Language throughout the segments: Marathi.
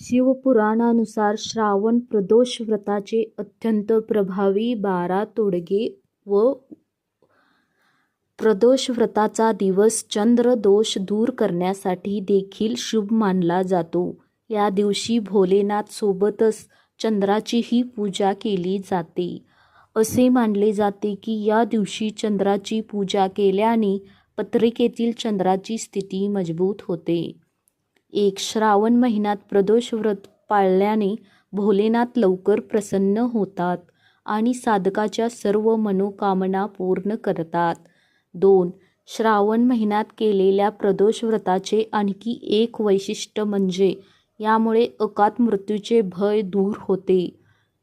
शिवपुराणानुसार श्रावण प्रदोष व्रताचे अत्यंत प्रभावी बारा तोडगे व प्रदोष व्रताचा दिवस चंद्र दोष दूर करण्यासाठी देखील शुभ मानला जातो. या दिवशी भोलेनाथ सोबतच चंद्राचीही पूजा केली जाते. असे मानले जाते की या दिवशी चंद्राची पूजा केल्याने पत्रिकेतील चंद्राची स्थिती मजबूत होते. एक श्रावण महिन्यात प्रदोष व्रत पाळल्याने भोलेनाथ लवकर प्रसन्न होतात आणि साधकाच्या सर्व मनोकामना पूर्ण करतात. दोन श्रावण महिन्यात केलेल्या प्रदोष व्रताचे आणखी एक वैशिष्ट्य म्हणजे यामुळे अकात मृत्यूचे भय दूर होते.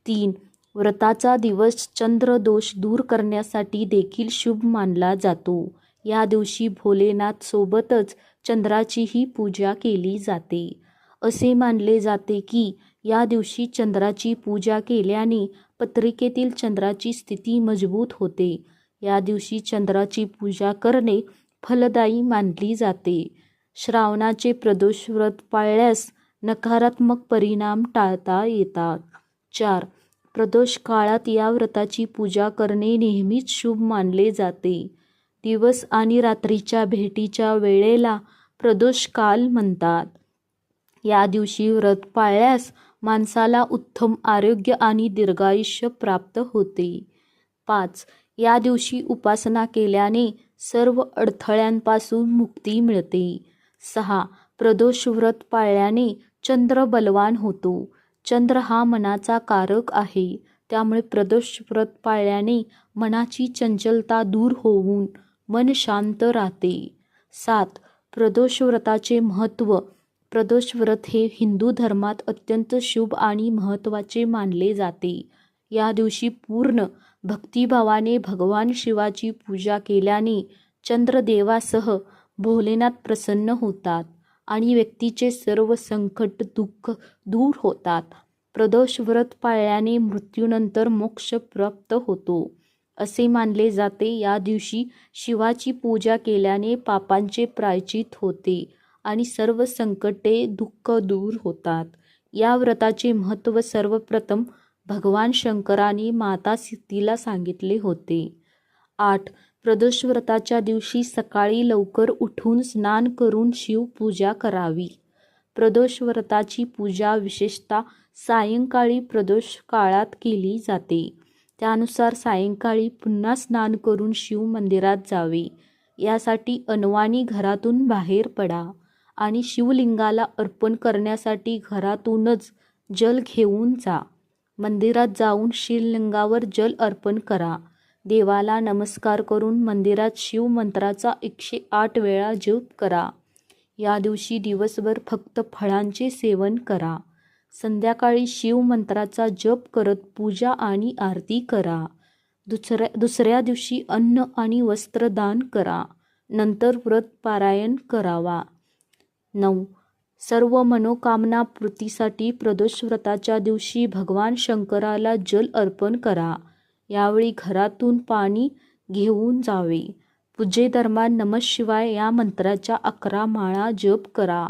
तीन व्रताचा दिवस चंद्र दोष दूर करण्यासाठी देखील शुभ मानला जातो. या दिवशी भोलेनाथ सोबतच चंद्राचीही पूजा केली जाते. असे मानले जाते की या दिवशी चंद्राची पूजा केल्याने पत्रिकेतील चंद्राची स्थिती मजबूत होते. या दिवशी चंद्राची पूजा करणे फलदायी मानली जाते. श्रावणाचे प्रदोष व्रत पाळल्यास नकारात्मक परिणाम टाळता येतात. चार प्रदोष काळात या व्रताची पूजा करणे नेहमीच शुभ मानले जाते. दिवस आणि रात्रीच्या भेटीच्या वेळेला प्रदोष काल म्हणतात. या दिवशी व्रत पाळल्यास माणसाला उत्तम आरोग्य आणि दीर्घायुष्य प्राप्त होते. पाच या दिवशी उपासना केल्याने सर्व अडथळ्यांपासून मुक्ती मिळते. सहा प्रदोष व्रत पाळल्याने चंद्र बलवान होतो. चंद्र हा मनाचा कारक आहे. त्यामुळे प्रदोष व्रत पाळल्याने मनाची चंचलता दूर होऊन मन शांत राहते. सात प्रदोष व्रताचे महत्त्व प्रदोष व्रत हे हिंदू धर्मात अत्यंत शुभ आणि महत्त्वाचे मानले जाते. या दिवशी पूर्ण भक्तिभावाने भगवान शिवाची पूजा केल्याने चंद्रदेवासह भोलेनाथ प्रसन्न होतात आणि व्यक्तीचे सर्व संकट दुःख दूर होतात. प्रदोष व्रत पाळल्याने मृत्यूनंतर मोक्ष प्राप्त होतो असे मानले जाते. या दिवशी शिवाची पूजा केल्याने पापांचे प्रायचित होते आणि सर्व संकटे दुःख दूर होतात. या व्रताचे महत्त्व सर्वप्रथम भगवान शंकराने माता सीतीला सांगितले होते. आठ प्रदोष व्रताच्या दिवशी सकाळी लवकर उठून स्नान करून शिवपूजा करावी. प्रदोष व्रताची पूजा विशेषतः सायंकाळी प्रदोष काळात केली जाते. त्यानुसार सायंकाळी पुन्हा स्नान करून शिव मंदिरात जावे. यासाठी अनवाणी घरातून बाहेर पडा आणि शिवलिंगाला अर्पण करण्यासाठी घरातूनच जल घेऊन जा. मंदिरात जाऊन शिवलिंगावर जल अर्पण करा. देवाला नमस्कार करून मंदिरात शिवमंत्राचा एकशे आठ वेळा जप करा. या दिवशी दिवसभर फक्त फळांचे सेवन करा. संध्याकाळी शिवमंत्राचा जप करत पूजा आणि आरती करा. दुसऱ्या दुसऱ्या दिवशी अन्न आणि वस्त्र दान करा. नंतर व्रत पारायण करावा. नऊ सर्व मनोकामना पूर्तीसाठी प्रदोष व्रताच्या दिवशी भगवान शंकराला जल अर्पण करा. यावेळी घरातून पाणी घेऊन जावे. पूजेदरम्यान नमः शिवाय या मंत्राच्या अकरा माळा जप करा.